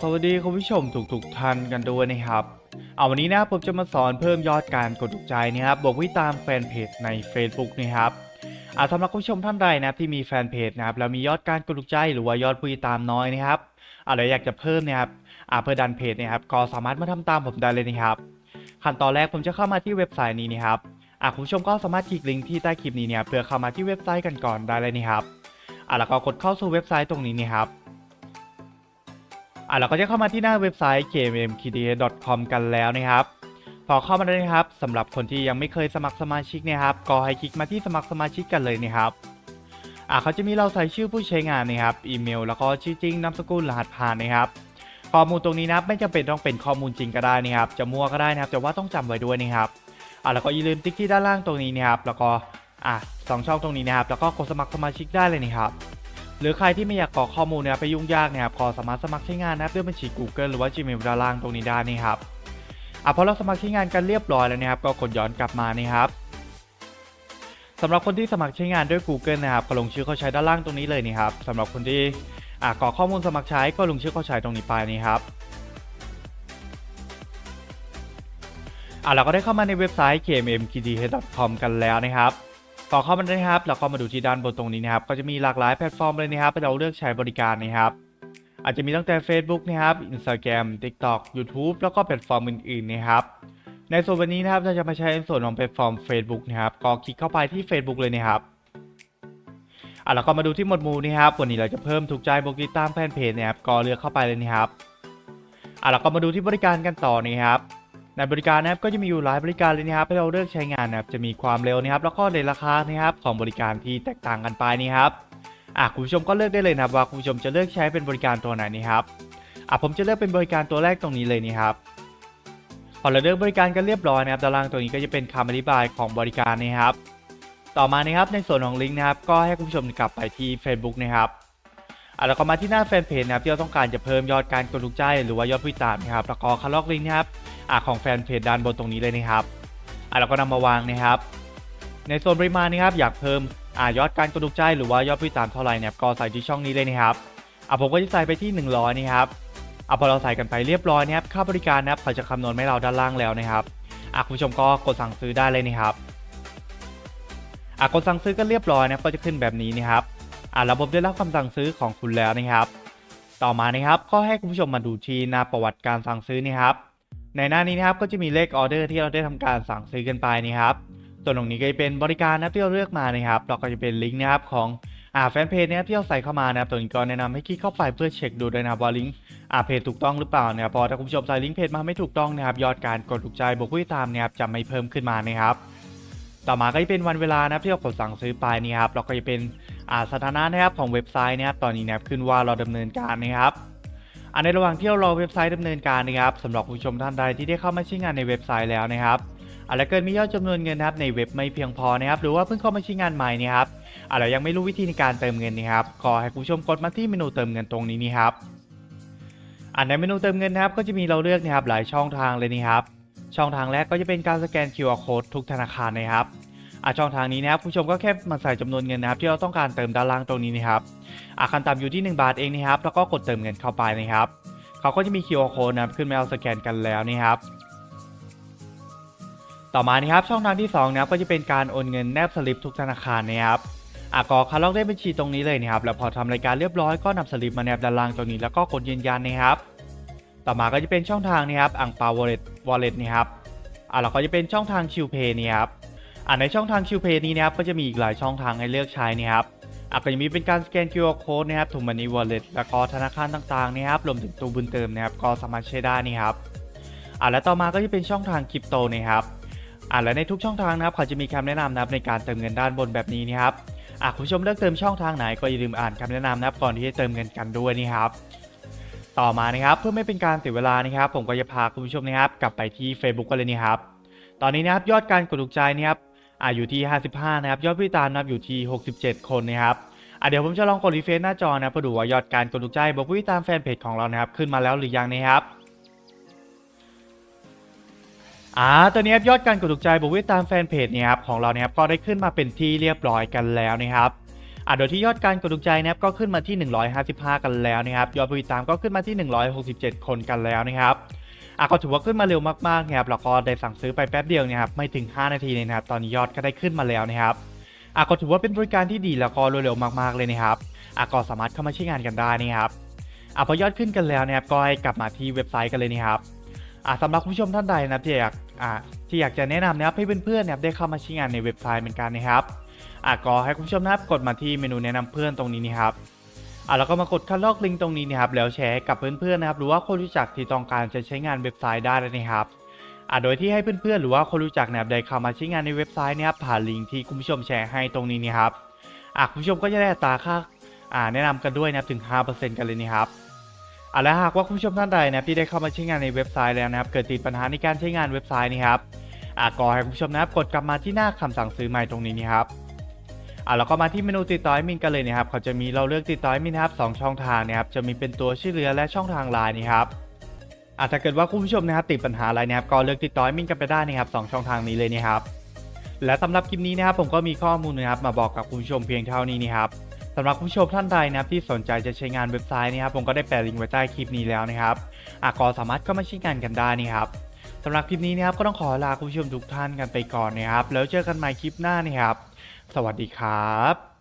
สวัสดีคุณผู้ชมทุกๆท่านกันด้วยนะครับ เอาวันนี้นะผมจะมาสอนเพิ่มยอดการกดถูกใจนะครับบอกวิตามแฟนเพจใน Facebook นะครับอาสำหรับคุณผู้ชมท่านใดนะที่มีแฟนเพจนะครับแล้วมียอดการกดถูกใจหรือว่ายอดผู้ติดตามน้อยนะครับอะไรอยากจะเพิ่มนะครับอาเพื่อดันเพจนะครับก็สามารถมาทำตามผมได้เลยนะครับขั้นตอนแรกผมจะเข้ามาที่เว็บไซต์นี้นะครับอาคุณผู้ชมก็สามารถคลิกลิงก์ที่ใต้คลิปนี้เนี่ยเพื่อเข้ามาที่เว็บไซต์กันก่อนได้เลยนะครับอ่าแล้วก็กดเข้าสู่เว็บไซต์ตรงนี้นะครับ อะเราก็จะเข้ามาที่หน้าเว็บไซต์ kmmkda.com กันแล้วนะครับพอเข้ามาได้นะครับสำหรับคนที่ยังไม่เคยสมัครสมาชิกเนะครับก็ให้คลิกมาที่สมัครสมาชิกกันเลยนะครับอะเขาจะมีเราใส่ชื่อผู้ใช้งานนะครับอีเมล แล้วก็ชื่อจริงนามสกุลรหัสผ่านนะครับข้อมูลตรงนี้นะครับไม่จำเป็นต้องเป็นข้อมูลจริงก็ได้นะครับ จะมั่วก็ได้นะครับ แต่ว่าต้องจำไว้ด้วยนะครับอะแล้วก็อย่าลืมติ๊กที่ด้านล่างตรงนี้นะครับ แล้วก็อะสองช่องตรงนี้นะครับ แล้วก็กดสมัครสมาชิกได้เลยนะครับ หรือใครที่ไม่อยากกรอกข้อมูลเนะครับไปยุ่งยากเนะครับก็สามารถสมัครใช้งานนะครับด้วยบัญชี Google หรือว่า Gmail ด้านล่างตรงนี้ได้นะครับอะพอเราสมัครใช้งานกันเรียบร้อยแล้วนะครับก็กดย้อนกลับมานะครับสำหรับคนที่สมัครใช้งานด้วย Google นะครับก็ลงชื่อเข้าใช้ด้านล่างตรงนี้เลยนะครับสำหรับคนที่อะกรอกข้อมูลสมัครใช้ก็ลงชื่อเข้าใช้ตรงนี้ไปนะครับอะเราก็ได้เข้ามาในเว็บไซต์ kmmkdh.com กันแล้วนะครับ พอเข้ามาได้นะครับแล้วก็มาดูที่ด้านบนตรงนี้นะครับก็จะมีหลากหลายแพลตฟอร์มเลยนะครับให้เราเลือกใช้บริการนะครับอาจจะมีตั้งแต่ Facebook นะครับ Instagram TikTok YouTube แล้วก็แพลตฟอร์มอื่นๆนะครับในส่วนวันนี้นะครับเราจะมาใช้ในส่วนของแพลตฟอร์ม Facebook นะครับก็คลิกเข้าไปที่ Facebook เลยนะครับอะแล้วก็มาดูที่หมวดหมู่นะครับวันนี้เราจะเพิ่มถูกใจบวกติดตามแฟนเพจนะครับก็เลือกเข้าไปเลยนะครับอะแล้วก็มาดูที่บริการกันต่อนะครับ ในบริการนะครับก็จะมีอยู่หลายบริการเลยนะครับให้เราเลือกใช้งานนะครับจะมีความเร็วนะครับแล้วก็ในราคานะครับของบริการที่แตกต่างกันไปนี่ครับอะคุณผู้ชมก็เลือกได้เลยนะครับว่าคุณผู้ชมจะเลือกใช้เป็นบริการตัวไหนนี่ครับอะผมจะเลือกเป็นบริการตัวแรกตรงนี้เลยนี่ครับพอเราเลือกบริการกันเรียบร้อยนะครับด้านล่างตรงนี้ก็จะเป็นคำอธิบายของบริการนะครับ ต่อมานะครับในส่วนของลิงก์นะครับก็ให้คุณผู้ชมกลับไปที่ Facebook นะครับอะแล้วก็มาที่หน้าแฟนเพจนะครับที่เราต้องการจะเพิ่มยอดการกดถูกใจหรือว่ายอดผู้ติดตามนะครับแล้วก็คลอกลิงก์นะครับ อะของแฟนเพจด้านบนตรงนี้เลยนะครับอะเราก็นำมาวางนะครับ ในส่วนปริมาณนะครับอยากเพิ่มอ่ายอดการกดถูกใจหรือว่ายอดผู้ติดตามเท่าไหร่เนี่ยก็ใส่ที่ช่องนี้เลยนะครับอะผมก็จะใส่ไปที่ 100นะครับอะพอเราใส่กันไปเรียบร้อยนะครับค่าบริการนะครับเขาจะคำนวณให้เราด้านล่างแล้วนะครับอะคุณผู้ชมก็กดสั่งซื้อได้เลยนะครับอะกดสั่งซื้อก็เรียบร้อยนะก็จะขึ้นแบบนี้นะครับอะระบบได้รับคำสั่งซื้อของคุณแล้วนะครับ ต่อมานะครับก็ให้คุณผู้ชมมาดูที่หน้าประวัติการสั่งซื้อนะครับ ในหน้านี้นะครับก็จะมีเลขออเดอร์ที่เราได้ทำการสั่งซื้อกันไปนะครับส่วนตรงนี้ก็จะเป็นบริการนับที่เราเลือกมานะครับเราก็จะเป็นลิงก์นะครับของอ่าแฟนเพจนะครับที่เราใส่เข้ามานะครับตัวนี้ก็แนะนำให้คลิกเข้าไปเพื่อเช็คดูด้วยนะครับว่าลิงก์อ่าเพจถูกต้องหรือเปล่านะครับพอถ้าคุณผู้ชมใส่ลิงก์เพจมาไม่ถูกต้องนะครับยอดการกดถูกใจบวกผู้ติดตามนะครับจะไม่เพิ่มขึ้นมานะครับต่อมาก็จะเป็นวันเวลานะครับที่เรากดสั่งซื้อไปนี่ครับเราก็จะเป็นอ่าสถานะนะครับของเว็บไซต์นะครับตอนนี้นะครับขึ้นว่าเราดำเนินการนะครับ อันในระหว่างที่เรารอเว็บไซต์ดำเนินการนะครับสำหรับผู้ชมท่านใดที่ได้เข้ามาใช้งานในเว็บไซต์แล้วนะครับอาจจะเกิดมียอดจำนวนเงินนะครับในเว็บไม่เพียงพอนะครับหรือว่าเพิ่งเข้ามาใช้งานใหม่นะครับอาจจะยังไม่รู้วิธีในการเติมเงินนะครับขอให้ผู้ชมกดมาที่เมนูเติมเงินตรงนี้นี่ครับอันในเมนูเติมเงินนะครับก็จะมีเราเลือกนะครับหลายช่องทางเลยนะครับช่องทางแรกก็จะเป็นการสแกน QR code ทุกธนาคารนะครับ อะช่องทางนี้นะครับผู้ชมก็แค่มาใส่จำนวนเงินนะครับที่เราต้องการเติมด้านล่างตรงนี้นะครับอะขั้นต่ำอยู่ที่ 1 บาทเองนะครับแล้วก็กดเติมเงินเข้าไปนะครับเขาก็จะมี QR code นะครับขึ้นมาเอาสแกนกันแล้วนี่ครับต่อมานี่ครับช่องทางที่2นะครับก็จะเป็นการโอนเงินแนบสลิปทุกธนาคารนะครับอะก็คาร์ล็อกได้บัญชีตรงนี้เลยนะครับแล้วพอทำรายการเรียบร้อยก็นำสลิปมาแนบด้านล่างตรงนี้แล้วก็กดยืนยันนะครับ ต่อมาก็จะเป็นช่องทางนี้ครับอ่างเปาวอลเล็ตวอลเล็ตนี่ครับอะแล้วก็จะเป็นช่องทางชิวเพย์นี่ครับ อะในช่องทางชิวเพย์นี้นะครับก็จะมีอีกหลายช่องทางให้เลือกใช้นี่ครับอะก็จะมีเป็นการสแกน QR code นะครับถุงมันนี่ wallet แล้วก็ธนาคารต่างๆนะครับรวมถึงตู้บุญเติมนะครับก็สามารถใช้ได้นี่ครับอะและต่อมาก็จะเป็นช่องทางคริปโตนะครับอะและในทุกช่องทางนะครับเขาจะมีคำแนะนำนะครับในการเติมเงินด้านบนแบบนี้นะครับอะคุณผู้ชมเลือกเติมช่องทางไหนก็อย่าลืมอ่านคำแนะนำนะครับก่อนที่จะเติมเงินกันด้วยนี่ครับต่อมานะครับเพื่อไม่เป็นการเสียเวลานะครับ ผมก็จะพาคุณผู้ชมนะครับ กลับไปที่ Facebook กันเลยนี่ครับตอนนี้นะครับยอดการกดถูกใจนะครับ อะอยู่ที่ 55 นะครับ ยอดผู้ติดตามนะครับอยู่ที่ 67 คนนะครับอะเดี๋ยวผมจะลองกดรีเฟรชหน้าจอนะเพื่อดูว่ายอดการกดถูกใจบอกผู้ติดตามแฟนเพจของเรานะครับขึ้นมาแล้วหรือยังนะครับอ่าตอนนี้ยอดการกดถูกใจบอกผู้ติดตามแฟนเพจเนี่ยครับของเราเนี่ยครับก็ได้ขึ้นมาเป็นที่เรียบร้อยกันแล้วนะครับอะอะโดยที่ยอดการกดถูกใจนะครับก็ขึ้นมาที่ 155 กันแล้วนะครับยอดผู้ติดตามก็ขึ้นมาที่ 167 คนกันแล้วนะครับ อะก็ถือว่าขึ้นมาเร็วมากๆนะครับแล้วก็ได้สั่งซื้อไปแป๊บเดียวเนะครับไม่ถึง 5 นาทีเลยนะครับตอนนี้ยอดก็ได้ขึ้นมาแล้วนะครับอะก็ถือว่าเป็นบริการที่ดีแล้วก็รวดเร็วมากๆเลยนะครับอะก็สามารถเข้ามาใช้งานกันได้นะครับอะพอยอดขึ้นกันแล้วนะครับก็ให้กลับมาที่เว็บไซต์กันเลยนะครับอะสำหรับคุณผู้ชมท่านใดนะครับที่อยากอะที่อยากจะแนะนำนะครับให้เพื่อนๆนะครับได้เข้ามาใช้งานในเว็บไซต์เหมือนกันนะครับอะก็ให้คุณผู้ชมนะครับกดมาที่เมนูแนะนำเพื่อนตรงนี้นี่ครับ อะแล้วก็มากดคัดลอกลิงก์ตรงนี้นะครับแล้วแชร์กับเพื่อนๆนะครับหรือว่าคนรู้จักที่ต้องการจะใช้งานเว็บไซต์ได้เลยนะครับอะโดยที่ให้เพื่อนๆหรือว่าคนรู้จักนะครับได้เข้ามาใช้งานในเว็บไซต์นะครับผ่านลิงก์ที่คุณผู้ชมแชร์ให้ตรงนี้นี่ครับอะคุณผู้ชมก็จะได้ตาค่าอ่าแนะนำกันด้วยนะครับถึง 5%กันเลยนี่ครับอะและหากว่าคุณผู้ชมท่านใดนะครับที่ได้เข้ามาใช้งานในเว็บไซต์แล้วนะครับ เกิดติดปัญหาในการใช้งานเว็บไซต์นี่ครับอะก็ให้คุณผู้ชมนะครับกดกลับมาที่หน้าคำสั่งซื้อใหม่ตรงนี้นี่ครับ อะเราก็มาที่เมนูติดต่อมินกันเลยนะครับเขาจะมีเราเลือกติดต่อมินนะครับสองช่องทางนะครับจะมีเป็นตัวชื่อเรือและช่องทางไลน์นะครับอะถ้าเกิดว่าคุณผู้ชมนะครับติดปัญหาอะไรนะครับก็เลือกติดต่อมินกันไปได้นะครับสองช่องทางนี้เลยนะครับและสำหรับคลิปนี้นะครับผมก็มีข้อมูลนะครับมาบอกกับคุณผู้ชมเพียงเท่านี้นะครับสำหรับคุณผู้ชมท่านใดนะครับที่สนใจจะใช้งานเว็บไซต์นะครับผมก็ได้แปะลิงก์ไว้ใต้คลิปนี้แล้วนะครับอะก็สามารถเข้ามาใช้งานกันได้นะครับสำหรับคลิปนี้นะครับก็ต้องขอลาคุณผู้ชมทุกท่านกันไปก่อนนะครับแล้วเจอกันใหม่คลิปหน้านะครับ สวัสดีครับ